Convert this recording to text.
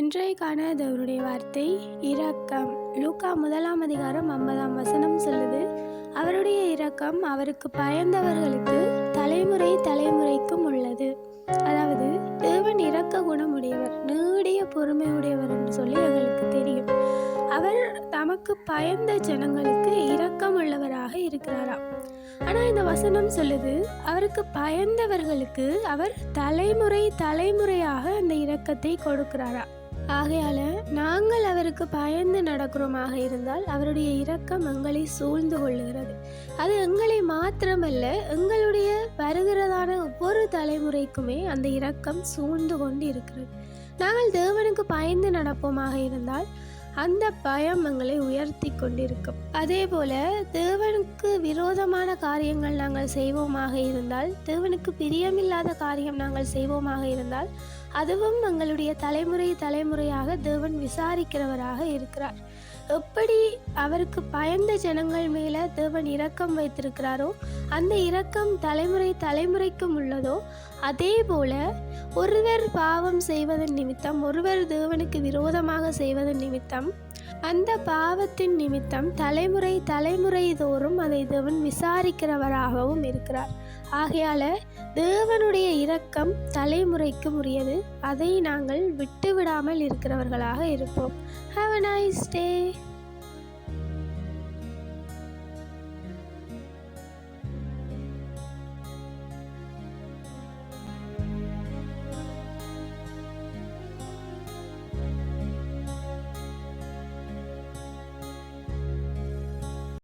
இன்றைக்கான தேவனுடைய வார்த்தை இரக்கம். லூக்கா முதலாம் அதிகாரம் ஐம்பதாம் வசனம் சொல்லுது அவருடைய இரக்கம் அவருக்கு பயந்தவர்களுக்கு தலைமுறை தலைமுறைக்கும் உள்ளது. அதாவது தேவன் இரக்க குணமுடையவர் நீடிய பொறுமை உடையவர் என்று சொல்லி எங்களுக்கு தெரியும். அவர் தமக்கு பயந்த ஜனங்களுக்கு இரக்கம் உள்ளவராக இருக்கிறாராம் ஆனால் இந்த வசனம் சொல்லுது அவருக்கு பயந்தவர்களுக்கு அவர் தலைமுறை தலைமுறையாக அந்த இரக்கத்தை கொடுக்கிறாரா? ஆகையால நாங்கள் அவருக்கு பயந்து நடக்கிறோமாக இருந்தால் அவருடைய இரக்கம் எங்களை சூழ்ந்து கொள்ளுகிறது. அது எங்களை மாத்திரமல்ல எங்களுடைய வருகிறதான ஒவ்வொரு தலைமுறைக்குமே அந்த இரக்கம் சூழ்ந்து கொண்டு இருக்கிறது நாங்கள் தேவனுக்கு பயந்து நடப்போமாக இருந்தால் அந்த பயம் எங்களை உயர்த்தி கொண்டிருக்கும். அதே போல தேவனுக்கு விரோதமான காரியங்கள் நாங்கள் செய்வோமாக இருந்தால் தேவனுக்கு பிரியமில்லாத காரியம் நாங்கள் செய்வோமாக இருந்தால் அதுவும் எங்களுடைய தலைமுறை தலைமுறையாக தேவன் விசாரிக்கிறவராக இருக்கிறார். எப்படி அவருக்கு பயந்த ஜனங்கள் மேலே தேவன் இரக்கம் வைத்திருக்கிறாரோ அந்த இரக்கம் தலைமுறை தலைமுறைக்கும் உள்ளதோ அதே போல ஒருவர் பாவம் செய்வதன் நிமித்தம் ஒருவர் தேவனுக்கு விரோதமாக செய்வதன் நிமித்தம் அந்த பாவத்தின் நிமித்தம் தலைமுறை தலைமுறை தோறும் அதை தேவன் விசாரிக்கிறவராகவும் இருக்கிறார். ஆகையால தேவனுடைய இரக்கம் தலைமுறைக்கு உரியது. அதை நாங்கள் விட்டு விடாமல் இருக்கிறவர்களாக இருப்போம். Have a nice day